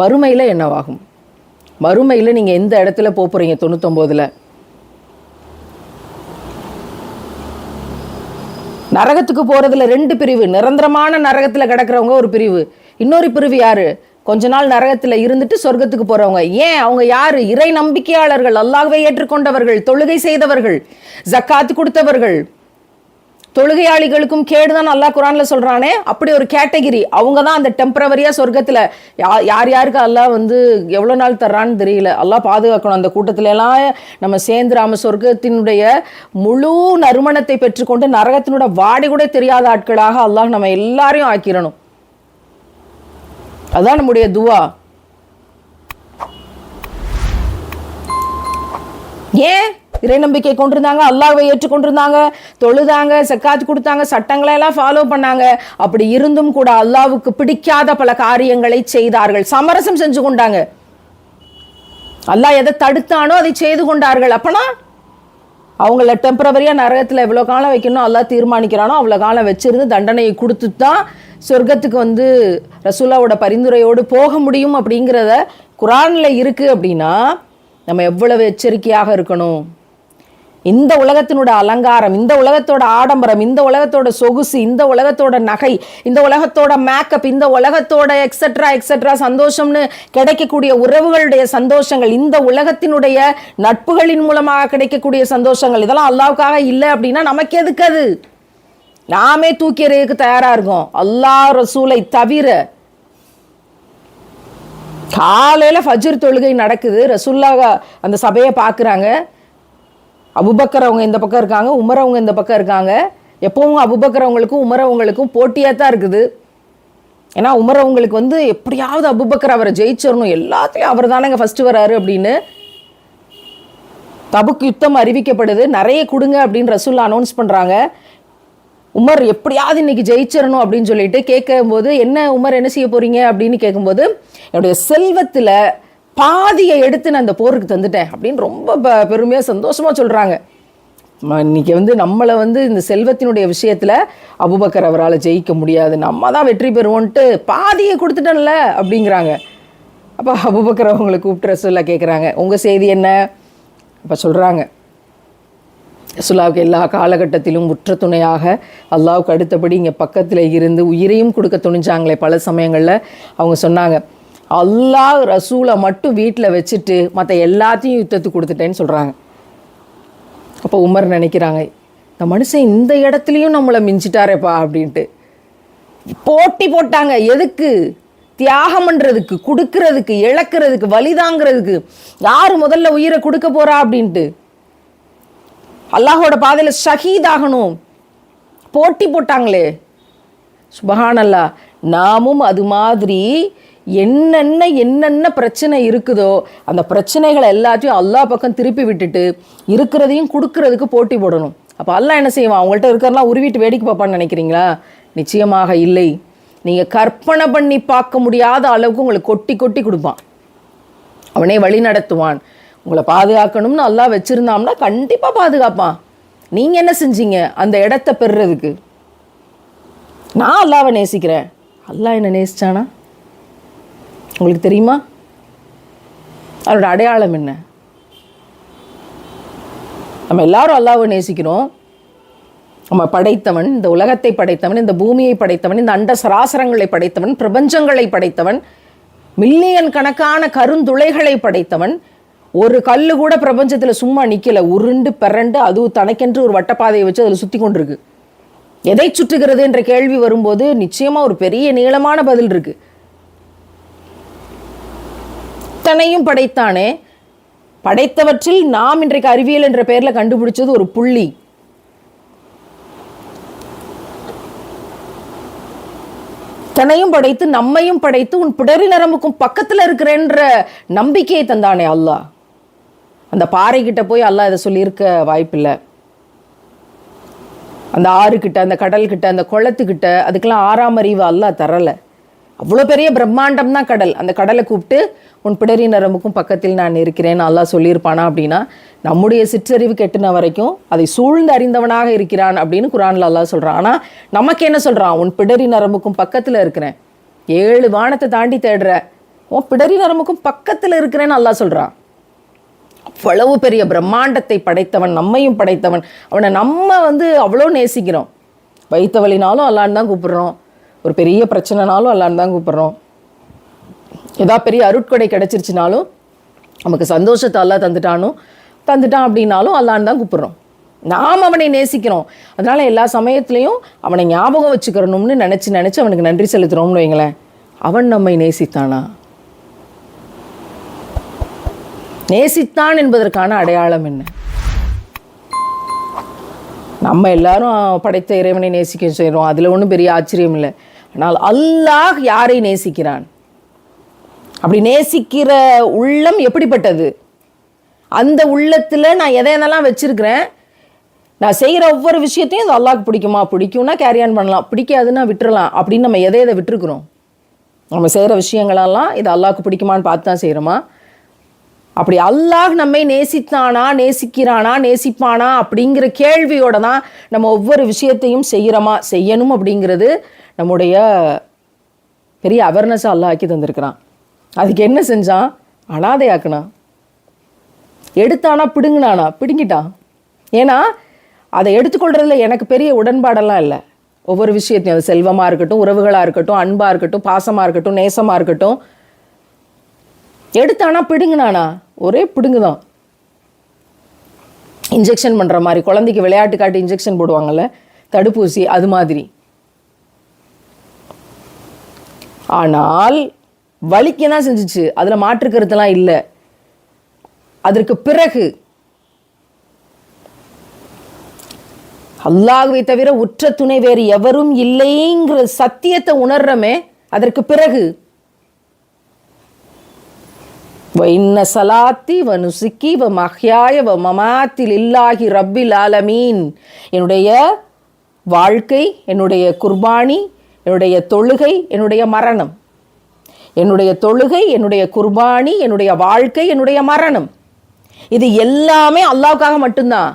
மறுமையில் என்னவாகும்? மறுமையில் நீங்கள் எந்த இடத்துல போக போகிறீங்க தொண்ணூத்தொம்போதில்? நரகத்துக்கு போகிறதுல ரெண்டு பிரிவு. நிரந்தரமான நரகத்தில் கிடக்கிறவங்க ஒரு பிரிவு. இன்னொரு பிரிவு யார்? கொஞ்ச நாள் நரகத்தில் இருந்துட்டு சொர்க்கத்துக்கு போகிறவங்க ஏன்? அவங்க யார்? இறை நம்பிக்கையாளர்கள் அல்லாகவே ஏற்றுக்கொண்டவர்கள் தொழுகை செய்தவர்கள் ஜக்காத்து கொடுத்தவர்கள். தொழுகையாளிகளுக்கும் கேடுதான் அல்லாஹ் குரான்ல சொல்றானே? அப்படி ஒரு கேட்டகிரி. அவங்க தான் அந்த டெம்பரவரியா சொர்க்கத்துல. யா- யார் யாருக்கு அல்லாஹ் வந்து எவ்வளோ நாள் தர்றான்னு தெரியல. அல்லாஹ் பாதுகாக்கணும். அந்த கூட்டத்துல எல்லாம் நம்ம சேர்ந்துராம சொர்க்கத்தினுடைய முழு நறுமணத்தை பெற்றுக்கொண்டு நரகத்தினோட வாடி கூட தெரியாத ஆட்களாக அல்லாஹ் நம்ம எல்லாரையும் ஆக்கிடணும் அதான் நம்முடைய துவா. ஏன்? இறை நம்பிக்கை கொண்டிருந்தாங்க அல்லாவை ஏற்றுக்கொண்டிருந்தாங்க தொழுதாங்க செக்காத்து கொடுத்தாங்க சட்டங்களை எல்லாம் ஃபாலோ பண்ணாங்க. அப்படி இருந்தும் கூட அல்லாவுக்கு பிடிக்காத பல காரியங்களை செய்தார்கள். சமரசம் செஞ்சு கொண்டாங்க. அல்லாஹ் எதை தடுத்தானோ அதை செய்து கொண்டார்கள். அப்பனா? அவங்கள டெம்பரவரியாக நரகத்தில் எவ்வளோ காலம் வைக்கணும் அல்லாஹ் தீர்மானிக்கிறானோ அவ்வளோ காலம் வச்சிருந்து தண்டனையை கொடுத்து தான் சொர்க்கத்துக்கு வந்து ரசூலாவோட பரிந்துரையோடு போக முடியும் அப்படிங்கிறத குரானில் இருக்குது அப்படின்னா நம்ம எவ்வளவு எச்சரிக்கையாக இருக்கணும்? இந்த உலகத்தினோட அலங்காரம் இந்த உலகத்தோட ஆடம்பரம் இந்த உலகத்தோட சொகுசு இந்த உலகத்தோட நகை இந்த உலகத்தோட மேக்கப் இந்த உலகத்தோட எக்ஸெட்ரா எக்ஸட்ரா சந்தோஷம்னு கிடைக்கக்கூடிய உறவுகளுடைய சந்தோஷங்கள் இந்த உலகத்தினுடைய நட்புகளின் மூலமாக கிடைக்கக்கூடிய சந்தோஷங்கள் இதெல்லாம் அல்லாவுக்காக இல்லை அப்படின்னா நமக்கு எதுக்கு அது? நாமே தூக்கி எறியதுக்கு தயாரா இருக்கோம். அல்லாஹ் ரசூலை தவிர காலையில் ஃபஜ்ர் தொழுகை நடக்குது. ரசூல்லா அந்த சபையை பார்க்குறாங்க. அபுபக்கர் அவங்க இந்த பக்கம் இருக்காங்க உமர் அவங்க இந்த பக்கம் இருக்காங்க. எப்பவும் அபுபக்கர் அவங்களுக்கும் உமர் அவங்களுக்கும் போட்டியாக தான் இருக்குது. ஏன்னா உமர் அவங்களுக்கு வந்து எப்படியாவது அபுபக்கர் அவரை ஜெயிச்சிடணும். எல்லாத்துலேயும் அவர் தானேங்க ஃபஸ்ட்டு வராரு அப்படின்னு தபுக்கு யுத்தம் அறிவிக்கப்படுது. நிறைய கொடுங்க அப்படின்னு ரசூல் அனௌன்ஸ் பண்ணுறாங்க உமர் எப்படியாவது இன்னைக்கு ஜெயிச்சிடணும் அப்படின்னு சொல்லிட்டு கேட்கும்போது என்ன உமர் என்ன செய்ய போகிறீங்க அப்படின்னு கேட்கும்போது என்னுடைய செல்வத்தில் பாதியை எடுத்து நான் இந்த போருக்கு தந்துட்டேன் அப்படின்னு ரொம்ப ப- சந்தோஷமாக சொல்கிறாங்க இன்றைக்கி இன்னைக்கு வந்து நம்மளை வந்து இந்த செல்வத்தினுடைய விஷயத்தில் அபுபக்கர் அவரால் ஜெயிக்க முடியாது. நம்ம தான் வெற்றி பெறுவோன்ட்டு பாதியை கொடுத்துட்டேன்ல அப்படிங்கிறாங்க. அப்போ அபுபக்கர் அவங்களை கூப்பிட்டு ரசூல்லா கேட்குறாங்க உங்கள் செய்தி என்ன? அப்போ சொல்கிறாங்க ரசுல்லாவுக்கு எல்லா காலகட்டத்திலும் உற்ற துணையாக அல்லாவுக்கு அடுத்தபடி இங்கே பக்கத்தில் இருந்து உயிரையும் கொடுக்க துணிஞ்சாங்களே பல சமயங்களில். அவங்க சொன்னாங்க அல்லாஹ் ரசூலை மட்டும் வீட்டில் வச்சுட்டு மற்ற எல்லாத்தையும் யுத்தத்துக்கு கொடுத்துட்டேன்னு சொல்கிறாங்க அப்போ உமர் நினைக்கிறாங்க இந்த மனுஷன் இந்த இடத்துலையும் நம்மளை மிஞ்சிட்டாரேப்பா அப்படின்ட்டு. போட்டி போட்டாங்க எதுக்கு? தியாகம் பண்ணுறதுக்கு கொடுக்கறதுக்கு இழக்கிறதுக்கு வலிதாங்கிறதுக்கு யார் முதல்ல உயிரை கொடுக்க போகிறா அப்படின்ட்டு. அல்லாஹோட பாதையில் ஷஹீத் ஆகணும். போட்டி போட்டாங்களே. சுபஹானல்லா நாமும் அது மாதிரி என்னென்ன என்னென்ன பிரச்சனை இருக்குதோ அந்த பிரச்சனைகளை எல்லாத்தையும் அல்லா பக்கம் திருப்பி விட்டுட்டு இருக்கிறதையும் கொடுக்கறதுக்கு போட்டி போடணும். அப்போ அல்லா என்ன செய்வான்? அவங்கள்ட்ட இருக்கிறலாம் உருவிட்டு வேடிக்கை பார்ப்பான்னு நினைக்கிறீங்களா? நிச்சயமாக இல்லை. நீங்கள் கற்பனை பண்ணி பார்க்க முடியாத அளவுக்கு உங்களுக்கு கொட்டி கொட்டி கொடுப்பான். அவனே வழி நடத்துவான். உங்களை பாதுகாக்கணும்னு அல்லாஹ் வச்சுருந்தாம்னா கண்டிப்பாக பாதுகாப்பான். நீங்கள் என்ன செஞ்சீங்க? அந்த இடத்த பெறுறதுக்கு. நான் அல்லாவை நேசிக்கிறேன். அல்லாஹ் என்ன நேசிச்சானா? உங்களுக்கு தெரியுமா? அவரோட அடையாளம் என்ன? நம்ம எல்லாரும் அல்லாவை நேசிக்கிறோம். நம்ம படைத்தவன் இந்த உலகத்தை படைத்தவன் இந்த பூமியை படைத்தவன் இந்த அண்ட சராசரங்களை படைத்தவன் பிரபஞ்சங்களை படைத்தவன் மில்லியன் கணக்கான கருந்துளைகளை படைத்தவன் ஒரு கல்லு கூட பிரபஞ்சத்தில் சும்மா நிற்கல உருண்டு பிறண்டு அதுவும் தனக்கென்று ஒரு வட்டப்பாதையை வச்சு அதில் சுற்றி கொண்டிருக்கு. எதை சுற்றுகிறது என்ற கேள்வி வரும்போது நிச்சயமாக ஒரு பெரிய நீளமான பதில் இருக்குது இத்தனையும் படைத்தானே? படைத்தவற்றில் நாம் இன்றைக்கு அறிவியல் என்ற பெயர்ல கண்டுபிடிச்சது ஒரு புள்ளி. தன்னையும் படைத்து நம்மையும் படைத்து உன் பிடரி நரம்புக்கும் பக்கத்துல இருக்கிறேன்ற நம்பிக்கையை தந்தானே அல்லாஹ். அந்த பாறை கிட்ட போய் அல்லாஹ் இதை சொல்லியிருக்க வாய்ப்பில்லை. அந்த ஆறுகிட்ட அந்த கடல்கிட்ட அந்த குளத்துக்கிட்ட அதுக்கெல்லாம் ஆறாம் அறிவு அல்லாஹ் தரலை. அவ்வளோ பெரிய பிரம்மாண்டம் தான் கடல். அந்த கடலை கூப்பிட்டு உன் பிடரி நரம்புக்கும் பக்கத்தில் நான் இருக்கிறேன். நல்லா சொல்லியிருப்பானா? அப்படின்னா நம்முடைய சிற்றறிவு கெட்டின வரைக்கும் அதை சூழ்ந்து அறிந்தவனாக இருக்கிறான் அப்படின்னு குரான்ல அல்லாஹ் சொல்கிறான் ஆனால் நமக்கு என்ன சொல்கிறான் உன் பிடரி நரம்புக்கும் பக்கத்தில் இருக்கிறேன். ஏழு வானத்தை தாண்டி தேடுற. உன் பிடரி நரம்புக்கும் பக்கத்தில் இருக்கிறேன்னு அல்லா சொல்கிறான் அவ்வளவு பெரிய பிரம்மாண்டத்தை படைத்தவன் நம்மையும் படைத்தவன். அவனை நம்ம வந்து அவ்வளோ நேசிக்கிறோம். வைத்தவழினாலும் அல்லான்னு தான் கூப்பிடுறோம். ஒரு பெரிய பிரச்சனைனாலும் அல்லான்னு தான் கூப்பிட்றோம். ஏதா பெரிய அருட்கொடை கிடச்சிருச்சுனாலும் நமக்கு சந்தோஷத்தை அல்லா தந்துட்டானோ தந்துட்டான் அப்படின்னாலும் அல்லான்னு தான் கூப்பிட்றோம். நாம் அவனை நேசிக்கிறோம். அதனால் எல்லா சமயத்துலேயும் அவனை ஞாபகம் வச்சுக்கிறணும்னு நினச்சி நினச்சி அவனுக்கு நன்றி செலுத்துகிறோம்னு வைங்களேன். அவன் நம்மை நேசித்தானா? நேசித்தான் என்பதற்கான அடையாளம் என்ன? நம்ம எல்லாரும் படைத்த இறைவனை நேசிக்க செய்கிறோம் அதில் ஒன்றும் பெரிய ஆச்சரியம் இல்லை. ஆனால் அல்லாஹ் யாரை நேசிக்கிறான்? அப்படி நேசிக்கிற உள்ளம் எப்படிப்பட்டது? அந்த உள்ளத்தில் நான் எதை எதெல்லாம் வச்சுருக்கிறேன்? நான் செய்கிற ஒவ்வொரு விஷயத்தையும் அது அல்லாஹ் பிடிக்குமா? பிடிக்கும்னா கேரி ஆன் பண்ணலாம். பிடிக்காதுன்னா விட்டுறலாம். அப்படின்னு நம்ம எதை எதை விட்டுருக்குறோம்? நம்ம செய்கிற விஷயங்களெல்லாம் இது அல்லாஹ்க்கு பிடிக்குமான்னு பார்த்து தான் செய்கிறோமா? அப்படி அல்லாஹ் நம்மை நேசித்தானா நேசிக்கிறானா நேசிப்பானா அப்படிங்கிற கேள்வியோட தான் நம்ம ஒவ்வொரு விஷயத்தையும் செய்கிறோமா? செய்யணும் அப்படிங்கிறது நம்முடைய பெரிய அவேர்னஸாக அல்லாஹ் ஆக்கி தந்திருக்கிறான். அதுக்கு என்ன செஞ்சான்? அனாதையாக்குனான் எடுத்தானா பிடுங்கினானா? பிடுங்கிட்டான். ஏன்னா அதை எடுத்துக்கொள்றதுல எனக்கு பெரிய உடன்பாடெல்லாம் இல்லை. ஒவ்வொரு விஷயத்தையும் அது செல்வமாக இருக்கட்டும் உறவுகளாக இருக்கட்டும் அன்பாக இருக்கட்டும் பாசமாக இருக்கட்டும் நேசமாக இருக்கட்டும். எடுத்தானா பிடுங்கினானா? ஒரே பிடுங்குதான். இன்ஜெக்ஷன் பண்ணுற மாதிரி குழந்தைக்கு விளையாட்டு காட்டி இன்ஜெக்ஷன் போடுவாங்கள்ல தடுப்பூசி அது மாதிரி. ஆனால் வலிக்க தான் செஞ்சுச்சு? அதில் மாற்றுக்கருத்தெல்லாம் இல்லை. அதற்கு பிறகு அல்லாஹுவை தவிர உற்ற துணை வேறு எவரும் இல்லைங்கிற சத்தியத்தை உணர்றமே அதற்கு பிறகு வ சலாத்தி வ நுசுக்கி வ மஹ்யாய வ மமாத்தில் இல்லாஹி ரப்பில் ஆலமீன். என்னுடைய வாழ்க்கை என்னுடைய குர்பானி என்னுடைய தொழுகை என்னுடைய மரணம். என்னுடைய தொழுகை என்னுடைய குர்பானி என்னுடைய வாழ்க்கை என்னுடைய மரணம். இது எல்லாமே அல்லாவுக்காக மட்டும்தான்.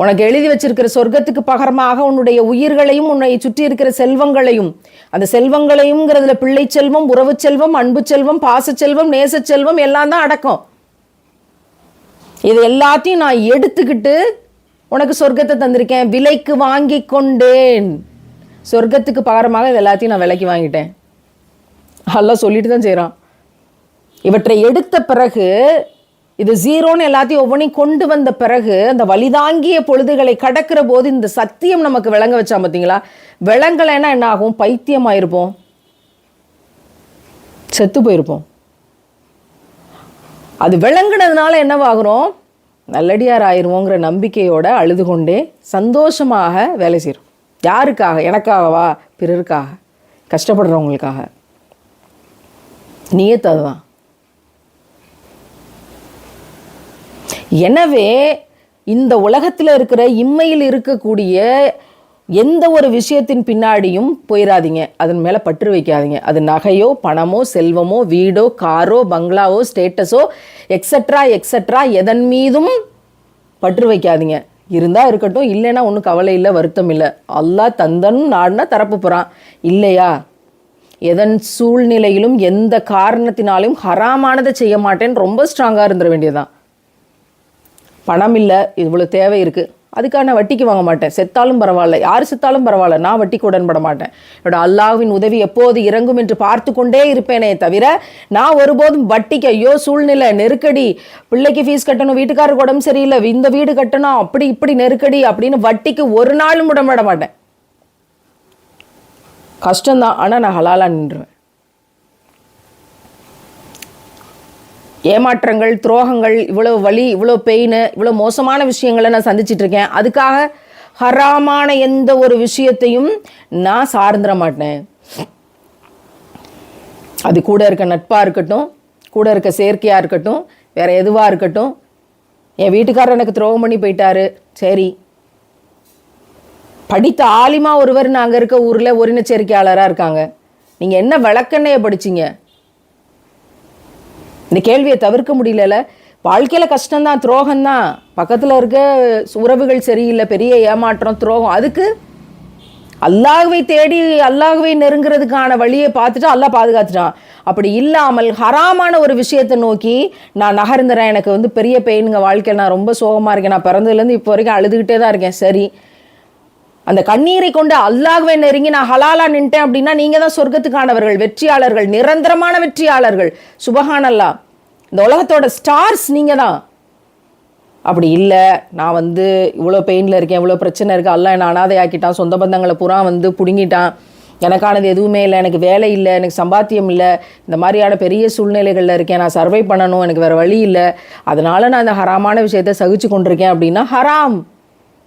உனக்கு எழுதி வச்சிருக்கிற சொர்க்கத்துக்கு பகரமாக உன்னுடைய உயிர்களையும் உன்னை சுற்றி இருக்கிற செல்வங்களையும் அந்த செல்வங்களையும்ங்கிறதுல பிள்ளை செல்வம் உறவு செல்வம் அன்பு செல்வம் பாச செல்வம் நேச செல்வம் எல்லாம் தான் அடக்கம். இது எல்லாத்தையும் நான் எடுத்துக்கிட்டு உனக்கு சொர்க்கத்தை தந்திருக்கேன் விலைக்கு வாங்கி கொண்டேன். சொர்க்கத்துக்கு பகரமாக இது எல்லாத்தையும் நான் விலைக்கு வாங்கிட்டேன். எல்லாம் சொல்லிட்டு தான் செய்கிறான் இவற்றை எடுத்த பிறகு இது ஜீரோன்னு எல்லாத்தையும் ஒவ்வொன்றையும் கொண்டு வந்த பிறகு அந்த வலிதாங்கிய பொழுதுகளை கடக்கிற போது இந்த சத்தியம் நமக்கு விளங்க வச்சா பார்த்தீங்களா விளங்கலைன்னா என்ன ஆகும்? பைத்தியமாயிருப்போம். செத்து போயிருப்போம். அது விளங்குனதுனால என்னவாகிறோம்? நல்லடியார் ஆயிருவோங்கிற நம்பிக்கையோட அழுது கொண்டே சந்தோஷமாக வேலை செய்கிறோம் யாருக்காக? எனக்காகவா? பிறருக்காக? கஷ்டப்படுறவங்களுக்காக. நியத்து அதுதான் எனவே இந்த உலகத்தில் இருக்கிற இம்மையில் இருக்கக்கூடிய எந்த ஒரு விஷயத்தின் பின்னாடியும் போயிடாதீங்க அதன் மேலே பற்று வைக்காதீங்க. அது நகையோ பணமோ செல்வமோ வீடோ காரோ பங்களாவோ ஸ்டேட்டஸோ எக்ஸட்ரா எக்ஸட்ரா எதன் மீதும் பற்று வைக்காதீங்க. இருந்தால் இருக்கட்டும் இல்லைன்னா ஒன்றும் கவலை இல்லை வருத்தம் இல்லை. அல்லா தந்தன் நாடுனா தரப்பு போகிறான் இல்லையா? எதன் சூழ்நிலையிலும் எந்த காரணத்தினாலும் ஹராமானதை செய்ய மாட்டேன்னு ரொம்ப ஸ்ட்ராங்காக இருந்துட வேண்டியதுதான். பணம் இல்லை இவ்வளோ தேவை இருக்குது அதுக்காக நான் வட்டிக்கு வாங்க மாட்டேன். செத்தாலும் பரவாயில்ல. யார் செத்தாலும் பரவாயில்ல. நான் வட்டிக்கு உடன்பட மாட்டேன். என்னோட அல்லாஹ்வின் உதவி எப்போது இறங்கும் என்று பார்த்து கொண்டே இருப்பேனே தவிர நான் ஒருபோதும் வட்டிக்கு ஐயோ சூழ்நிலை நெருக்கடி பிள்ளைக்கு ஃபீஸ் கட்டணும் வீட்டுக்காரருக்கு உடம்பு சரியில்லை இந்த வீடு கட்டணும் அப்படி இப்படி நெருக்கடி அப்படின்னு வட்டிக்கு ஒரு நாளும் உடன்பட மாட்டேன். கஷ்டம்தான். ஆனால் நான் ஹலாலாக நின்றுவேன். ஏமாற்றங்கள் துரோகங்கள் இவ்வளோ வலி இவ்வளோ பெயின் இவ்வளோ மோசமான விஷயங்களை நான் சந்திச்சிட்டு இருக்கேன். அதுக்காக ஹராமான எந்த ஒரு விஷயத்தையும் நான் சார்ந்துட மாட்டேன். அது கூட இருக்க நட்பாக இருக்கட்டும் கூட இருக்க செயற்கையாக இருக்கட்டும் வேற எதுவாக இருக்கட்டும் என் வீட்டுக்காரர் எனக்கு துரோகம் பண்ணி போயிட்டாரு. சரி. படித்த ஆலிமா ஒருவர் நாங்கள் இருக்க ஊரில் ஒருங்கிணைச்சேர்க்கையாளராக இருக்காங்க. நீங்கள் என்ன விளக்கெண்ணையை படிச்சீங்க? இந்த கேள்வியை தவிர்க்க முடியல வாழ்க்கையில் கஷ்டம்தான் துரோகம்தான். பக்கத்தில் இருக்க உறவுகள் சரியில்லை பெரிய ஏமாற்றம் துரோகம். அதுக்கு அல்லாஹுவை தேடி அல்லாஹுவை நெருங்கிறதுக்கான வழியை பார்த்துட்டு அல்லாஹ் பாதுகாத்துட்டான். அப்படி இல்லாமல் ஹராமான ஒரு விஷயத்தை நோக்கி நான் நகர்ந்துறேன். எனக்கு வந்து பெரிய பெயினுங்க வாழ்க்கையில் நான் ரொம்ப சோகமாக இருக்கேன். நான் பிறந்ததுலேருந்து இப்போ வரைக்கும் அழுதுகிட்டே தான் இருக்கேன். சரி அந்த கண்ணீரை கொண்டு அல்லாகவே நெருங்கி நான் ஹலாலா நின்ட்டேன் அப்படின்னா நீங்கள் தான் சொர்க்கத்துக்கானவர்கள் வெற்றியாளர்கள் நிரந்தரமான வெற்றியாளர்கள். சுபஹானல்லா. இந்த உலகத்தோட ஸ்டார்ஸ் நீங்கள் தான். அப்படி இல்லை நான் வந்து இவ்வளோ பெயினில் இருக்கேன் இவ்வளோ பிரச்சனை இருக்குது அல்ல என்னை அனாதையாக்கிட்டான் சொந்த பந்தங்களை பூரா வந்து பிடுங்கிட்டான். எனக்கானது எதுவுமே இல்லை எனக்கு வேலை இல்லை எனக்கு சம்பாத்தியம் இல்லை. இந்த மாதிரியான பெரிய சூழ்நிலைகளில் இருக்கேன் நான் சர்வை பண்ணணும் எனக்கு வேறு வழி இல்லை. அதனால் நான் இந்த ஹராமான விஷயத்தை சகிச்சு கொண்டிருக்கேன் அப்படின்னா ஹராம்.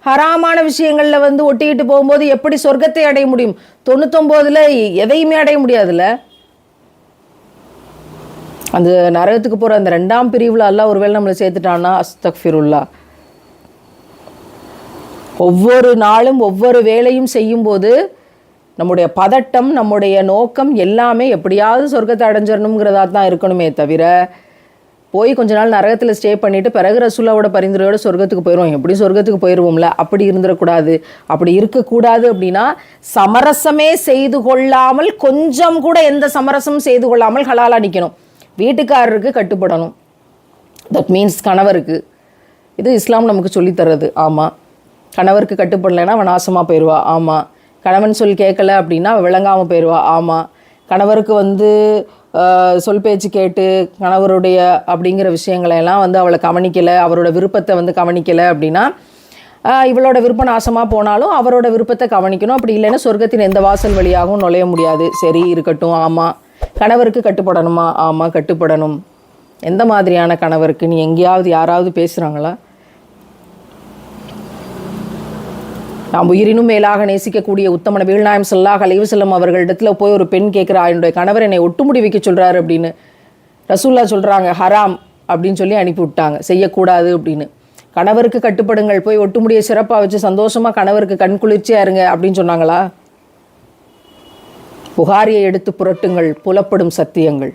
ஹராமான விஷயங்களில் வந்து ஒட்டிக்கிட்டு போகும்போது எப்படி சொர்க்கத்தை அடைய முடியும்? தொண்ணூத்தொம்போதில் எதையுமே அடைய முடியாதுல்ல? அந்த நரகத்துக்கு போகிற அந்த ரெண்டாம் பிரிவில் அல்லாஹ் ஒருவேளை நம்மளை சேர்த்துட்டான்னா அஸ்தக்ஃபிருல்லா. ஒவ்வொரு நாளும் ஒவ்வொரு வேலையும் செய்யும்போது நம்முடைய பதட்டம் நம்முடைய நோக்கம் எல்லாமே எப்படியாவது சொர்க்கத்தை அடைஞ்சிடணுங்கிறதா தான் இருக்கணுமே தவிர போய் கொஞ்ச நாள் நரகத்தில் ஸ்டே பண்ணிட்டு பிறகு ரசூலாவோட பரிந்துரையோட சொர்க்கத்துக்கு போயிடுவோம் எப்படி சொர்க்கத்துக்கு போயிடுவோம்ல அப்படி இருந்துடக்கூடாது. அப்படி இருக்கக்கூடாது அப்படின்னா சமரசமே செய்து கொள்ளாமல் கொஞ்சம் கூட எந்த சமரசமும் செய்து கொள்ளாமல் ஹலாலா நிற்கணும் வீட்டுக்காரருக்கு கட்டுப்படணும். தட் மீன்ஸ் கணவருக்கு. இது இஸ்லாம் நமக்கு சொல்லித் தர்றது. ஆமாம் கணவருக்கு கட்டுப்படலைன்னா அவன் நாசமாக போயிடுவா ஆமாம் கணவன் சொல் கேட்கல அப்படின்னா அவள் விளங்காமல் போயிடுவா ஆமாம் கணவருக்கு வந்து சொல் பேச்சு கேட்டு கணவருடைய அப்படிங்கிற விஷயங்களை எல்லாம் வந்து அவளை கவனிக்கலை அவரோட விருப்பத்தை வந்து கவனிக்கலை அப்படின்னா இவளோட விருப்பம் நாசமாக போனாலும் அவரோட விருப்பத்தை கவனிக்கணும். அப்படி இல்லைன்னா சொர்க்கத்தின் எந்த வாசல் வழியாகவும் நுழைய முடியாது. சரி இருக்கட்டும் ஆமாம் கணவருக்கு கட்டுப்படணுமா? ஆமாம் கட்டுப்படணும். எந்த மாதிரியான கணவருக்கு? நீ எங்கேயாவது யாராவது பேசுகிறாங்களா நாம் உயிரினும் மேலாக நேசிக்கக்கூடிய உத்தமன வீழ்நாயம் சொல்லாக அலைவு செல்லம் அவர்களிடத்தில் போய் ஒரு பெண் கேட்குறா என்னுடைய கணவர் என்னை ஒட்டுமுடி வைக்க சொல்கிறாரு அப்படின்னு ரசூல்லா சொல்கிறாங்க ஹராம் அப்படின்னு சொல்லி அனுப்பி விட்டாங்க செய்யக்கூடாது அப்படின்னு. கணவருக்கு கட்டுப்படுங்கள் போய் ஒட்டுமுடியை சிறப்பாக வச்சு சந்தோஷமாக கணவருக்கு கண் குளிர்ச்சியாக இருங்க அப்படின்னு சொன்னாங்களா? புகாரியை எடுத்து புரட்டுங்கள் புலப்படும் சத்தியங்கள்.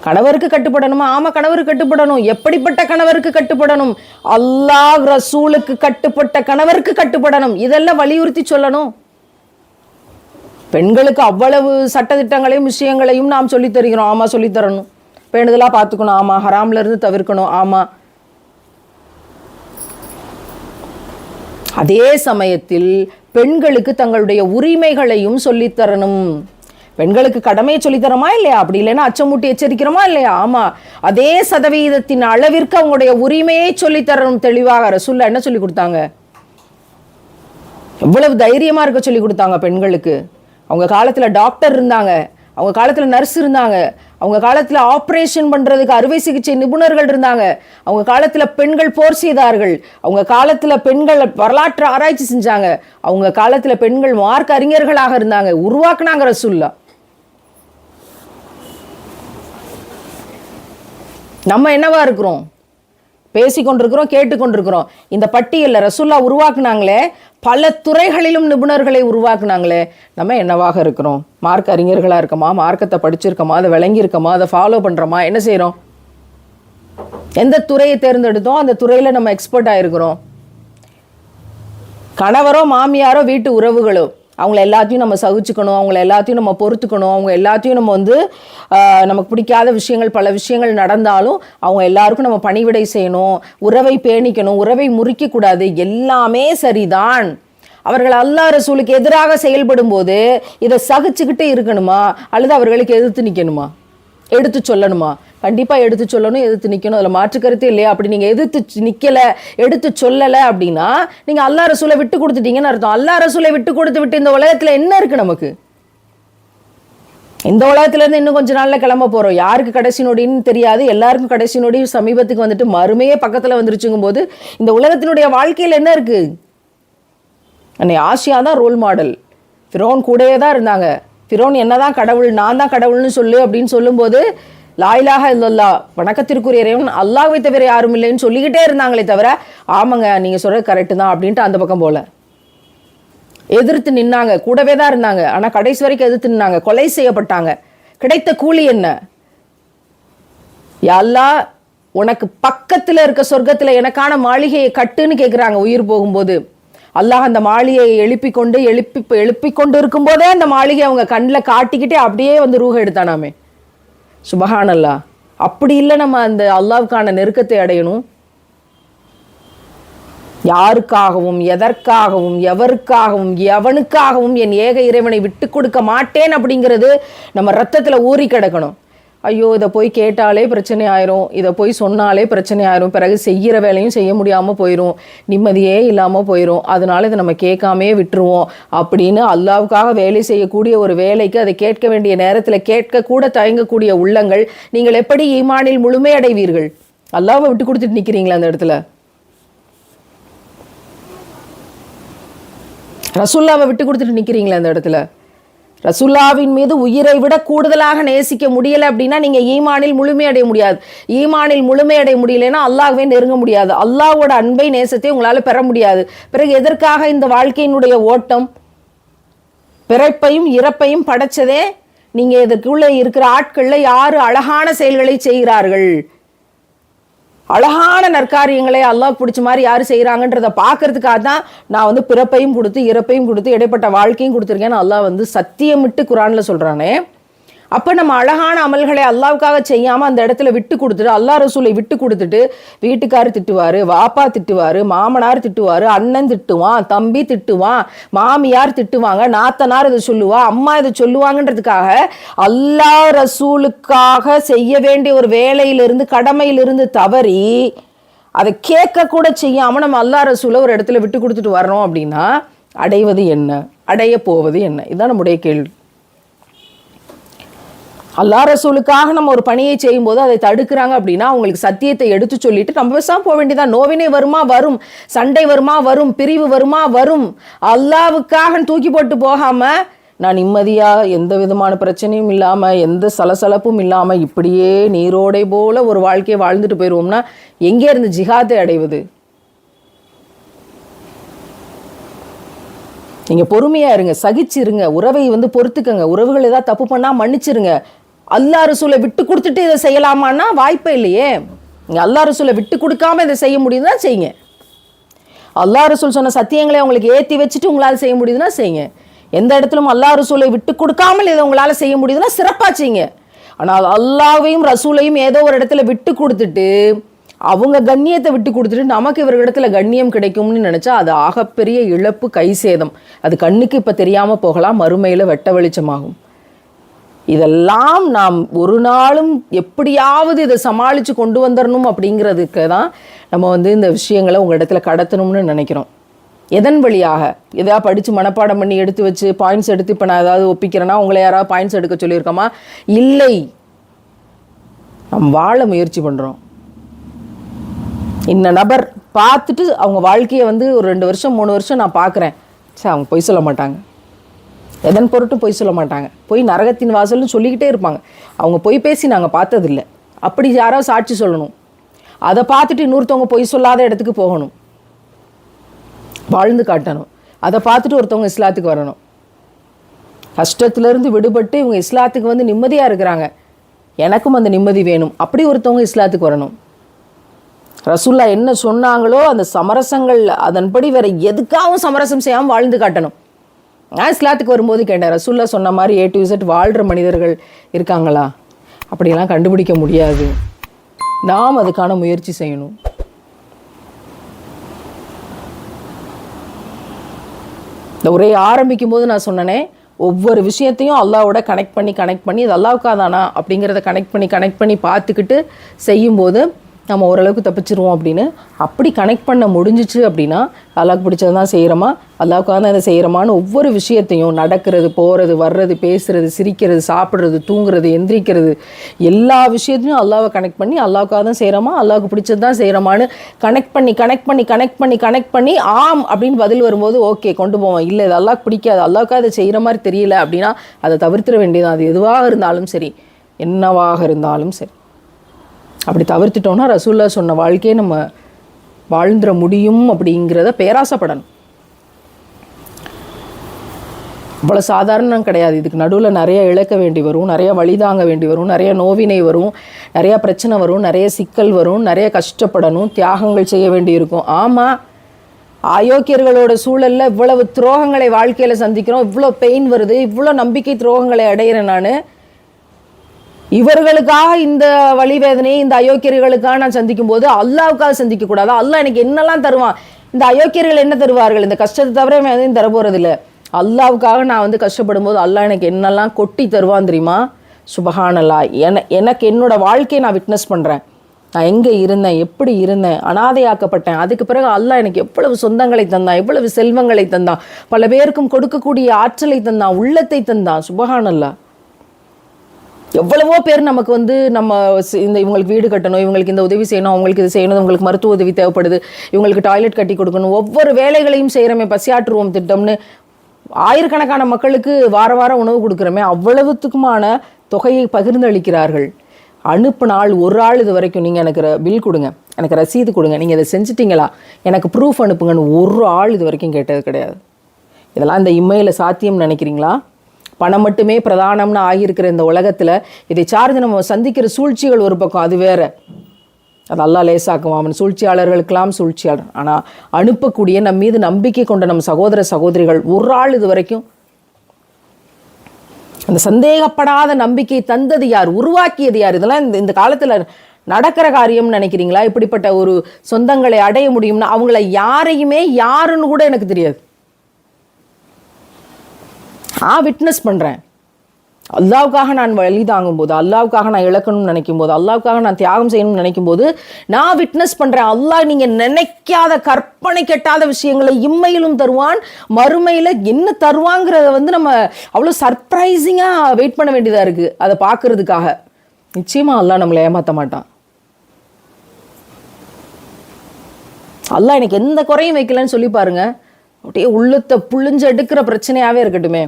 கணவருக்கு கட்டுப்படணுமா? ஆமா கணவருக்கு கட்டுப்படணும். எப்படிப்பட்ட கணவருக்கு கட்டுப்படணும்? அல்லாஹ் ரசூலுக்கு கட்டுப்பட்ட கணவருக்கு கட்டுப்படணும். இதெல்லாம் வலியுறுத்தி சொல்லணும். பெண்களுக்கு அவ்வளவு சட்டதிட்டங்களையும் விஷயங்களையும் நாம் சொல்லித்தருகிறோம் ஆமா சொல்லித் தரணும். பார்த்துக்கணும்? ஆமா ஹராம்ல இருந்து தவிர்க்கணும். ஆமா. அதே சமயத்தில் பெண்களுக்கு தங்களுடைய உரிமைகளையும் சொல்லித்தரணும் பெண்களுக்கு கடமையை சொல்லித்தரமா இல்லையா? அப்படி இல்லைன்னா அச்சமூட்டி எச்சரிக்கிறோமா இல்லையா? ஆமா. அதே சதவீதத்தின் அளவிற்கு அவங்களுடைய உரிமையை சொல்லித் தரணும் தெளிவாக. ரசூல்லா என்ன சொல்லி கொடுத்தாங்க? எவ்வளவு தைரியமா இருக்க சொல்லி கொடுத்தாங்க பெண்களுக்கு. அவங்க காலத்துல டாக்டர் இருந்தாங்க. அவங்க காலத்துல நர்ஸ் இருந்தாங்க. அவங்க காலத்துல ஆப்ரேஷன் பண்றதுக்கு அறுவை சிகிச்சை நிபுணர்கள் இருந்தாங்க. அவங்க காலத்துல பெண்கள் போர் செய்தார்கள். அவங்க காலத்துல பெண்கள் வரலாற்று ஆராய்ச்சி செஞ்சாங்க. அவங்க காலத்துல பெண்கள் மார்க் அறிஞர்களாக இருந்தாங்க. உருவாக்குனாங்க ரசூல்லா நம்ம என்னவா இருக்கிறோம்? பேசி கொண்டிருக்கிறோம் கேட்டுக்கொண்டிருக்கிறோம். இந்த பட்டியலில் ரசுல்லா உருவாக்குனாங்களே பல துறைகளிலும் நிபுணர்களை உருவாக்குனாங்களே நம்ம என்னவாக இருக்கிறோம்? மார்க் அறிஞர்களாக இருக்கோமா? மார்க்கத்தை படிச்சிருக்கோமா? அதை விளங்கியிருக்கோமா? அதை ஃபாலோ பண்ணுறோமா என்ன செய்கிறோம் எந்த துறையை தேர்ந்தெடுத்தோம்? அந்த துறையில் நம்ம எக்ஸ்பர்ட் ஆகிருக்கிறோம் கணவரோ மாமியாரோ வீட்டு உறவுகளோ அவங்கள எல்லாத்தையும் நம்ம சகிச்சுக்கணும் அவங்கள எல்லாத்தையும் நம்ம பொறுத்துக்கணும் அவங்க எல்லாத்தையும் நம்ம வந்து நமக்கு பிடிக்காத விஷயங்கள் பல விஷயங்கள் நடந்தாலும் அவங்க எல்லாருக்கும் நம்ம பணிவிடை செய்யணும் உறவை பேணிக்கணும் உறவை முறிக்கக்கூடாது எல்லாமே சரிதான். அவர்கள் அல்லாஹ் ரசூலுக்கு எதிராக செயல்படும் போது இதை சகிச்சுக்கிட்டே இருக்கணுமா? அல்லது அவர்களுக்கு எதிர்த்து நிற்கணுமா எடுத்து சொல்லணுமா? கண்டிப்பாக எடுத்து சொல்லணும் எதிர்த்து நிற்கணும் அதில் மாற்று கருத்து இல்லையா? அப்படி நீங்கள் எதிர்த்து நிற்கலை எடுத்து சொல்லலை அப்படின்னா நீங்கள் அல்லா ரசூலை விட்டு கொடுத்துட்டீங்கன்னு அர்த்தம். அல்லா ரசூலை விட்டு கொடுத்து விட்டு இந்த உலகத்தில் என்ன இருக்குது நமக்கு? இந்த உலகத்துலேருந்து இன்னும் கொஞ்ச நாளில் கிளம்ப போகிறோம் யாருக்கு கடைசி நொடின்னு தெரியாது. எல்லாருக்கும் கடைசி நொடி சமீபத்துக்கு வந்துட்டு மறுமையே பக்கத்தில் வந்துருச்சுங்கும் போது இந்த உலகத்தினுடைய வாழ்க்கையில் என்ன இருக்குது அன்னை ஆசியா தான் ரோல் மாடல் ஃபிரோன் கூடவே தான் இருந்தாங்க. ஃபிரோன் என்னதான் கடவுள் நான் தான் கடவுள்னு சொல்லு அப்படின்னு சொல்லும்போது லாயிலாக இல்லல்லா வணக்கத்திற்குரிய இறைவன் அல்லாஹ்வை தவிர யாரும் இல்லைன்னு சொல்லிக்கிட்டே இருந்தாங்களே தவிர ஆமாங்க நீங்கள் சொல்கிறது கரெக்டு தான் அப்படின்ட்டு அந்த பக்கம் போல. எதிர்த்து நின்னாங்க கூடவே தான் இருந்தாங்க. ஆனால் கடைசி வரைக்கும் எதிர்த்து நின்னாங்க கொலை செய்யப்பட்டாங்க. கிடைத்த கூலி என்ன? எல்லா உனக்கு பக்கத்தில் இருக்க சொர்க்கத்தில் எனக்கான மாளிகையை கட்டுன்னு கேட்குறாங்க உயிர் போகும்போது அல்லாஹ் அந்த மாளிகையை எழுப்பி கொண்டு எழுப்பி எழுப்பி கொண்டு இருக்கும்போதே அந்த மாளிகை அவங்க கண்ணில் காட்டிக்கிட்டே அப்படியே வந்து ரூஹ எடுத்தானாமே. சுபஹான் அல்லா அப்படி இல்லை நம்ம அந்த அல்லாவுக்கான நெருக்கத்தை அடையணும். யாருக்காகவும் எதற்காகவும் எவருக்காகவும் எவனுக்காகவும் என் ஏக இறைவனை விட்டு கொடுக்க மாட்டேன் அப்படிங்கிறது நம்ம ரத்தத்தில் ஊறி கிடக்கணும். ஐயோ இதை போய் கேட்டாலே பிரச்சனை ஆயிரும் இதை போய் சொன்னாலே பிரச்சனை ஆயிரும் பிறகு செய்கிற வேலையும் செய்ய முடியாமல் போயிடும் நிம்மதியே இல்லாமல் போயிடும் அதனால இதை நம்ம கேட்காமே விட்டுருவோம். அப்படின்னு அல்லாவுக்காக வேலை செய்யக்கூடிய ஒரு வேலைக்கு அதை கேட்க வேண்டிய நேரத்தில் கேட்க கூட தயங்கக்கூடிய உள்ளங்கள் நீங்கள் எப்படி ஈமானில் முழுமையடைவீர்கள்? அல்லாவை விட்டு கொடுத்துட்டு நிற்கிறீங்களா அந்த இடத்துல? ரசுல்லாவை விட்டு கொடுத்துட்டு நிற்கிறீங்களா அந்த இடத்துல? ரசுல்லாவின் மீது உயிரை விட கூடுதலாக நேசிக்க முடியலை அப்படின்னா நீங்கள் ஈமானில் முழுமையடைய முடியாது. ஈமானில் முழுமையடைய முடியலைன்னா அல்லாஹ்வே நெருங்க முடியாது. அல்லாஹோட அன்பை நேசத்தை உங்களால் பெற முடியாது. பிறகு எதற்காக இந்த வாழ்க்கையினுடைய ஓட்டம்? பிறப்பையும் இறப்பையும் படைச்சதே நீங்கள் இதுக்குள்ளே இருக்கிற ஆட்களில் யார் அழகான செயல்களை செய்கிறார்கள்? அழகான நற்காரியங்களை அல்லாஹ் பிடிச்ச மாதிரி யார் செய்கிறாங்கன்றதை பார்க்கறதுக்காக தான் நான் வந்து பிறப்பையும் கொடுத்து இறப்பையும் கொடுத்து இடைப்பட்ட வாழ்க்கையும் கொடுத்துருக்கேன்னு அல்லாஹ் வந்து சத்தியமிட்டு குரானில் சொல்கிறானே அப்போ நம்ம அழகான அமல்களை அல்லாவுக்காக செய்யாமல் அந்த இடத்துல விட்டு கொடுத்துட்டு அல்லா ரசூலை விட்டு கொடுத்துட்டு வீட்டுக்கார் திட்டுவார் வாப்பா திட்டுவார் மாமனார் திட்டுவார் அண்ணன் திட்டுவான் தம்பி திட்டுவான் மாமியார் திட்டுவாங்க நாத்தனார் இதை சொல்லுவா அம்மா இதை சொல்லுவாங்கன்றதுக்காக அல்லா ரசூலுக்காக செய்ய வேண்டிய ஒரு வேலையிலிருந்து கடமையிலிருந்து தவறி அதை கேட்க கூட செய்யாமல் நம்ம அல்லா ரசூலை ஒரு இடத்துல விட்டு கொடுத்துட்டு வர்றோம் அப்படின்னா அடைவது என்ன? அடைய போவது என்ன? இதுதான் நம்முடைய கேள்வி. அல்லா ரசூலுக்காக நம்ம ஒரு பணியை செய்யும்போது அதை தடுக்கிறாங்க அப்படின்னா அவங்களுக்கு சத்தியத்தை எடுத்து சொல்லிட்டு நம்ம பேசாம போக வேண்டியதான் நோவினை வருமா? வரும். சண்டை வருமா? வரும். பிரிவு வருமா? வரும். அல்லாவுக்காக தூக்கி போட்டு போகாம நான் நிம்மதியாக எந்த விதமான பிரச்சனையும் இல்லாமல் எந்த சலசலப்பும் இல்லாமல் இப்படியே நீரோடை போல ஒரு வாழ்க்கையை வாழ்ந்துட்டு போயிடுவோம்னா எங்கே இருந்து ஜிஹாத்தை அடைவது? நீங்கள் பொறுமையாக இருங்க. சகிச்சிருங்க. உறவை வந்து பொறுத்துக்கங்க. உறவுகள் ஏதாவது தப்பு பண்ணால் மன்னிச்சிருங்க. அல்லா ரசூலை விட்டு கொடுத்துட்டு இதை செய்யலாமான்னா வாய்ப்பே இல்லையே. நீங்கள் அல்லா ரசூலை விட்டு கொடுக்காம இதை செய்ய முடியுதுன்னா செய்யுங்க. அல்லா ரசூல் சொன்ன சத்தியங்களை உங்களுக்கு ஏற்றி வச்சுட்டு உங்களால் செய்ய முடியுதுன்னா செய்யுங்க. எந்த இடத்துலும் அல்லா ரசூலை விட்டு கொடுக்காமல் இதை உங்களால் செய்ய முடியுதுன்னா சிறப்பாக செய்யுங்க. ஆனால் அல்லாவையும் ரசூலையும் ஏதோ ஒரு இடத்துல விட்டு கொடுத்துட்டு அவங்க கண்ணியத்தை விட்டு கொடுத்துட்டு நமக்கு இவர்களிடத்துல கண்ணியம் கிடைக்கும்னு நினச்சா அது ஆகப்பெரிய இழப்பு கை சேதம். அது கண்ணுக்கு இப்போ தெரியாமல் போகலாம் மறுமையில் வெட்ட வெளிச்சமாகும். இதெல்லாம் நாம் ஒரு நாளும் எப்படியாவது இதை சமாளித்து கொண்டு வந்துடணும் அப்படிங்கிறதுக்கு தான் நம்ம வந்து இந்த விஷயங்களை உங்கள் இடத்துல கடத்தணும்னு நினைக்கிறோம். எதன் வழியாக? எதாவது படித்து மனப்பாடம் பண்ணி எடுத்து வச்சு பாயிண்ட்ஸ் எடுத்து இப்போ நான் ஏதாவது ஒப்பிக்கிறேன்னா உங்களை யாராவது பாயிண்ட்ஸ் எடுக்க சொல்லியிருக்கோமா? இல்லை. நம் வாழ முயற்சி பண்ணுறோம் இந்த நபர் பார்த்துட்டு அவங்க வாழ்க்கையை வந்து ஒரு ரெண்டு வருஷம் மூணு வருஷம் நான் பார்க்குறேன். சரி அவங்க பொய் சொல்ல மாட்டாங்க. எதன் பொருட்டு பொய் சொல்ல மாட்டாங்க. போய் நரகத்தின் வாசல்னு சொல்லிக்கிட்டே இருப்பாங்க. அவங்க பொய் பேசி நாங்கள் பார்த்ததில்ல. அப்படி யாராவது சாட்சி சொல்லணும். அதை பார்த்துட்டு இன்னொருத்தவங்க பொய் சொல்லாத இடத்துக்கு போகணும். வாழ்ந்து காட்டணும். அதை பார்த்துட்டு ஒருத்தவங்க இஸ்லாத்துக்கு வரணும். கஷ்டத்துலேருந்து விடுபட்டு இவங்க இஸ்லாத்துக்கு வந்து நிம்மதியாக இருக்கிறாங்க. எனக்கும் அந்த நிம்மதி வேணும். அப்படி ஒருத்தவங்க இஸ்லாத்துக்கு வரணும். ரசுல்லா என்ன சொன்னாங்களோ அந்த சமரசங்கள் அதன்படி வேற எதுக்காகவும் சமரசம் செய்யாமல் வாழ்ந்து காட்டணும். இஸ்லாத்துக்கு வரும்போது கேட்டேன் ரசூல்லா சொன்ன மாதிரி ஏ டு இசட் வாழ்கிற மனிதர்கள் இருக்காங்களா? அப்படிலாம் கண்டுபிடிக்க முடியாது. நாம் அதுக்கான முயற்சி செய்யணும். இந்த உரையை ஆரம்பிக்கும் போது நான் சொன்னனே ஒவ்வொரு விஷயத்தையும் அல்லாவோட கனெக்ட் பண்ணி கனெக்ட் பண்ணி இது அல்லாவுக்காதானா அப்படிங்கிறத கனெக்ட் பண்ணி கனெக்ட் பண்ணி பார்த்துக்கிட்டு செய்யும்போது நம்ம ஓரளவுக்கு தப்பிச்சிருவோம் அப்படின்னு. அப்படி கனெக்ட் பண்ண முடிஞ்சிச்சு அப்படின்னா அல்லாவுக்கு பிடிச்சது தான் செய்கிறோமா அல்லாவுக்காக தான் இதை செய்கிறோமான்னு ஒவ்வொரு விஷயத்தையும் நடக்கிறது போகிறது வர்றது பேசுறது சிரிக்கிறது சாப்பிட்றது தூங்குறது எந்திரிக்கிறது எல்லா விஷயத்தையும் அல்லாவை கனெக்ட் பண்ணி அல்லாவுக்காக தான் செய்கிறோமா அல்லாவுக்கு பிடிச்சது தான் செய்கிறோமான்னு கனெக்ட் பண்ணி கனெக்ட் பண்ணி கனெக்ட் பண்ணி கனெக்ட் பண்ணி ஆம் அப்படின்னு பதில் வரும்போது ஓகே கொண்டு போவோம். இல்லை இது அல்லாவுக்கு பிடிக்காது. அல்லாவுக்காக அதை செய்கிற மாதிரி தெரியல அப்படின்னா அதை தவிர்த்திட வேண்டியது அது எதுவாக இருந்தாலும் சரி என்னவாக இருந்தாலும் சரி. அப்படி தவிர்த்துட்டோம்னா ரசூல்லா சொன்ன வாழ்க்கையை நம்ம வாழ்ந்துட முடியும் அப்படிங்கிறத பேராசப்படணும். இவ்வளோ சாதாரணம் கிடையாது. இதுக்கு நடுவில் நிறைய இழக்க வேண்டி வரும் நிறைய வழி தாங்க வேண்டி வரும் நிறைய நோவினை வரும் நிறைய பிரச்சனை வரும் நிறைய சிக்கல் வரும் நிறைய கஷ்டப்படணும் தியாகங்கள் செய்ய வேண்டி இருக்கும். ஆமாம் அயோக்கியர்களோட சூழலில் இவ்வளவு துரோகங்களை வாழ்க்கையில் சந்திக்கிறோம் இவ்வளோ பெயின் வருது இவ்வளோ நம்பிக்கை துரோகங்களை அடையிறேன் நான். இவர்களுக்காக இந்த வழிவேதனையை இந்த அயோக்கியர்களுக்காக நான் சந்திக்கும் போது அல்லாவுக்காக சந்திக்க கூடாது அல்லாஹ் எனக்கு என்னெல்லாம் தருவான்? இந்த அயோக்கியர்கள் என்ன தருவார்கள்? இந்த கஷ்டத்தை தவிர எதையும் தர அல்லாவுக்காக நான் வந்து கஷ்டப்படும் போது அல்லாஹ் எனக்கு என்னெல்லாம் கொட்டி தருவான் தெரியுமா? சுபஹானல்லா என எனக்கு என்னோட வாழ்க்கையை நான் விட்னஸ் பண்ணுறேன் நான் எங்கே இருந்தேன்? எப்படி இருந்தேன்? அனாதையாக்கப்பட்டேன். அதுக்கு பிறகு அல்லாஹ் எனக்கு எவ்வளவு சொந்தங்களை தந்தான் எவ்வளவு செல்வங்களை தந்தான் பல பேருக்கும் கொடுக்கக்கூடிய ஆற்றலை தந்தான் உள்ளத்தை தந்தான். சுபஹானல்லா எவ்வளவோ பேர் நமக்கு வந்து நம்ம இந்த இவங்களுக்கு வீடு கட்டணும் இவங்களுக்கு இந்த உதவி செய்யணும் அவங்களுக்கு இது செய்யணும் இவங்களுக்கு மருத்துவ உதவி தேவைப்படுது இவங்களுக்கு டாய்லெட் கட்டி கொடுக்கணும் ஒவ்வொரு வேலைகளையும் செய்கிறோமே பசியாற்றுவோம் திட்டம்னு ஆயிரக்கணக்கான மக்களுக்கு வார வாரம் உணவு கொடுக்குறோமே அவ்வளவுத்துக்குமான தொகையை பகிர்ந்து அளிக்கிறார்கள். அனுப்புன ஆள் ஒரு ஆள் இது வரைக்கும் நீங்கள் எனக்கு பில் கொடுங்க எனக்கு ரசீது கொடுங்க நீங்கள் இதை செஞ்சிட்டீங்களா? எனக்கு ப்ரூஃப் அனுப்புங்கன்னு ஒரு ஆள் இது வரைக்கும் கேட்டது கிடையாது. இதெல்லாம் இந்த இம்மையில் சாத்தியம் நினைக்கிறீங்களா? பணம் மட்டுமே பிரதானம்னு ஆகியிருக்கிற இந்த உலகத்தில் இதை சார்ந்து நம்ம சந்திக்கிற சூழ்ச்சிகள் ஒரு பக்கம் அது வேற. அது அல்லா லேசாக்குவான் அவன் சூழ்ச்சியாளர்களுக்கெல்லாம் சூழ்ச்சியாளர். ஆனால் அனுப்பக்கூடிய நம் மீது நம்பிக்கை கொண்ட நம் சகோதர சகோதரிகள் ஒரு ஆள் இது வரைக்கும் அந்த சந்தேகப்படாத நம்பிக்கை தந்தது யார்? உருவாக்கியது யார்? இதெல்லாம் இந்த இந்த காலத்தில் நடக்கிற காரியம்னு நினைக்கிறீங்களா? இப்படிப்பட்ட ஒரு சொந்தங்களை அடைய முடியும்னா அவங்கள யாரையுமே யாருன்னு கூட எனக்கு தெரியாது. நான் விட்னஸ் பண்ணுறேன் அல்லாவுக்காக நான் வழி தாங்கும் போது அல்லாவுக்காக நான் இழக்கணும்னு நினைக்கும் போது அல்லாவுக்காக நான் தியாகம் செய்யணும்னு நினைக்கும் போது நான் விட்னஸ் பண்ணுறேன் அல்லாஹ் நீங்கள் நினைக்காத கற்பனை கெட்டாத விஷயங்களை இம்மையிலும் தருவான். மறுமையில் என்ன தருவாங்கிறத வந்து நம்ம அவ்வளோ சர்ப்ரைசிங்காக வெயிட் பண்ண வேண்டியதாக இருக்குது அதை பார்க்கறதுக்காக. நிச்சயமாக அல்லாஹ் நம்மளை ஏமாற்ற மாட்டான். அல்லாஹ் எனக்கு எந்த குறையும் வைக்கலன்னு சொல்லி பாருங்க. அப்படியே உள்ளத்தை புழிஞ்சு எடுக்கிற பிரச்சனையாகவே இருக்கட்டுமே.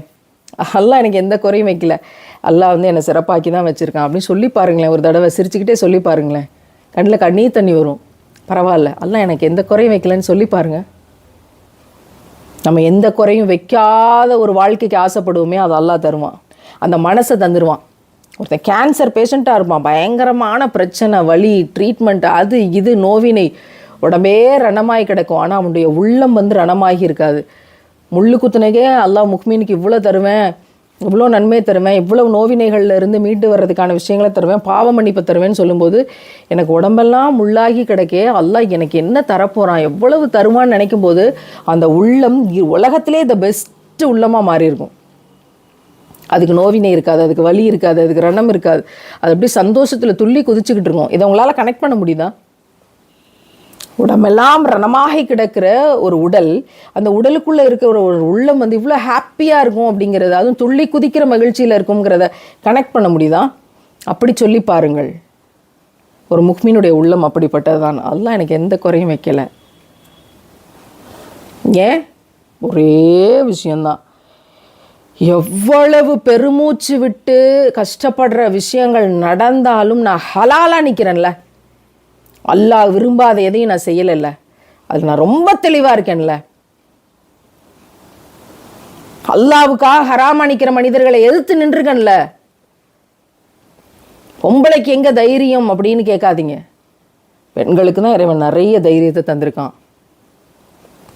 அல்லாஹ் எனக்கு எந்த குறையும் வைக்கல. அல்லாஹ் வந்து என்னை சிறப்பாக்கி தான் வச்சுருக்கான். அப்படின்னு சொல்லி பாருங்களேன். ஒரு தடவை சிரிச்சுக்கிட்டே சொல்லி பாருங்களேன். கண்ணில் கண்ணீர் தண்ணி வரும். பரவாயில்ல. அல்லாஹ் எனக்கு எந்த குறையும் வைக்கலன்னு சொல்லி பாருங்கள் நம்ம எந்த குறையும் வைக்காத ஒரு வாழ்க்கைக்கு ஆசைப்படுவோமே அது அல்லா தருவான். அந்த மனசை தந்துடுவான் ஒருத்தன் கேன்சர் பேஷண்ட்டாக இருப்பான். பயங்கரமான பிரச்சனை வலி ட்ரீட்மெண்ட் அது இது நோவினை உடம்பே ரணமாகி கிடக்கும். ஆனால் அவனுடைய உள்ளம் வந்து ரணமாகி இருக்காது. முள்ளு குத்துனகே அல்லாஹ் முக்மீனுக்கு இவ்வளோ தருவேன் இவ்வளோ நன்மை தருவேன் இவ்வளோ நோவினைகளில் இருந்து மீண்டு வர்றதுக்கான விஷயங்களை தருவேன் பாவ மன்னிப்பு தருவேன்னு சொல்லும்போது எனக்கு உடம்பெல்லாம் முள்ளாகி கிடக்கே அல்லாஹ் எனக்கு என்ன தரப்போகிறான் எவ்வளவு தருவான்னு நினைக்கும் போது அந்த உள்ளம் உலகத்திலே த பெஸ்ட் உள்ளமாக மாறியிருக்கும். அதுக்கு நோவினை இருக்காது அதுக்கு வலி இருக்காது அதுக்கு ரணம் இருக்காது. அது அப்படியே சந்தோஷத்தில் துள்ளி குதிச்சுக்கிட்டு இருக்கும். இதை உங்களால் கனெக்ட் பண்ண முடியுதா? உடம்பெல்லாம் ரணமாகி கிடக்கிற ஒரு உடல் அந்த உடலுக்குள்ளே இருக்கிற ஒரு உள்ளம் வந்து இவ்வளோ ஹாப்பியாக இருக்கும் அப்படிங்கிறது அதுவும் துள்ளி குதிக்கிற மகிழ்ச்சியில் இருக்குங்கிறத கனெக்ட் பண்ண முடியுதா? அப்படி சொல்லி பாருங்கள். ஒரு முக்மீனுடைய உள்ளம் அப்படிப்பட்டது தான் அதெல்லாம் எனக்கு எந்த குறையும் வைக்கலை. ஏன்? ஒரே விஷயந்தான் எவ்வளவு பெருமூச்சு விட்டு கஷ்டப்படுற விஷயங்கள் நடந்தாலும் நான் ஹலாலாக நிற்கிறேன்ல அல்லாஹ் விரும்பாத எதையும் நான் செய்யலைல்ல. அது நான் ரொம்ப தெளிவாக இருக்கேன்ல. அல்லாவுக்காக ஹராமணிக்கிற மனிதர்களை எதிர்த்து நின்றுருக்கேன்ல. பொம்பளைக்கு எங்கே தைரியம் அப்படின்னு கேட்காதீங்க. பெண்களுக்கு தான் இறைவன் நிறைய தைரியத்தை தந்திருக்கான்.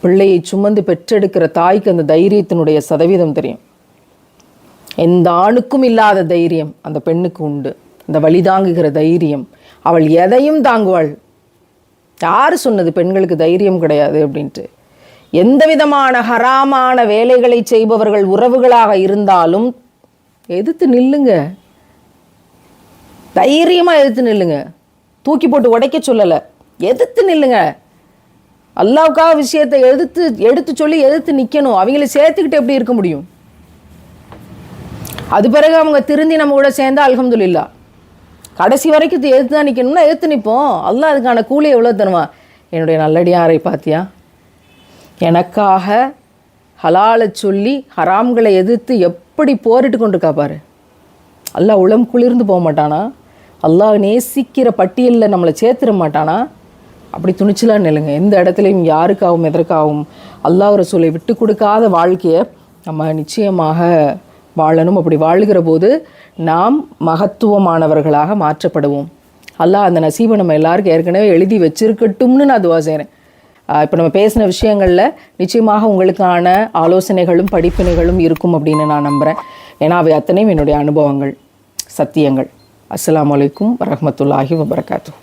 பிள்ளையை சுமந்து பெற்றெடுக்கிற தாய்க்கு அந்த தைரியத்தினுடைய சதவீதம் தெரியும். எந்த ஆணுக்கும் இல்லாத தைரியம் அந்த பெண்ணுக்கு உண்டு. அந்த வழி தாங்குகிற தைரியம் அவள் எதையும் தாங்குவாள். யார் சொன்னது பெண்களுக்கு தைரியம் கிடையாது அப்படின்ட்டு. எந்த விதமான ஹராமான வேலைகளை செய்பவர்கள் உறவுகளாக இருந்தாலும் எதிர்த்து நில்லுங்க. தைரியமாக எதிர்த்து நில்லுங்க. தூக்கி போட்டு உடைக்க சொல்லலை. எதிர்த்து நில்லுங்க. அல்லாவுக்காக விஷயத்தை எதிர்த்து எடுத்து சொல்லி எதிர்த்து நிற்கணும் அவங்கள சேர்த்துக்கிட்டு எப்படி இருக்க முடியும்? அது பிறகு அவங்க திருந்தி நம்ம கூட சேர்ந்தா அலகம்துல்லா கடைசி வரைக்கும் இது எதிர்த்து தான் நிற்கணும்னா எதிர்த்து நிற்போம் அல்லாஹ் அதுக்கான கூலி எவ்வளோ தருவான் என்னுடைய நல்லடியாரை பார்த்தியா எனக்காக ஹலாலை சொல்லி ஹராம்களை எதிர்த்து எப்படி போரிட்டு கொண்டிருக்கா பாரு. எல்லாம் உளம் குளிர்ந்து போக மாட்டானா? அல்லாஹ் நேசிக்கிற பட்டியலில் நம்மளை சேர்த்துட மாட்டானா? அப்படி துணிச்சலாக நில்லுங்க. எந்த இடத்துலையும் யாருக்காகவும் எதற்காகவும் அல்லாஹ் ரசூலை விட்டு கொடுக்காத வாழ்க்கையை நம்ம நிச்சயமாக வாழணும். அப்படி வாழுகிற போது நாம் மகத்துவமானவர்களாக மாற்றப்படுவோம். அல்லாஹ் அந்த நசீபை நம்ம எல்லாருக்கும் ஏற்கனவே எழுதி வச்சிருக்கட்டும்னு நான் துவா செய்கிறேன் இப்போ நம்ம பேசின விஷயங்களில் நிச்சயமாக உங்களுக்கான ஆலோசனைகளும் படிப்பினைகளும் இருக்கும் அப்படின்னு நான் நம்புகிறேன் ஏன்னா அவை அத்தனையும் என்னுடைய அனுபவங்கள் சத்தியங்கள். அஸ்லாம் வலைக்கும் வரமத்துல்லாஹி வபரகாத்தூ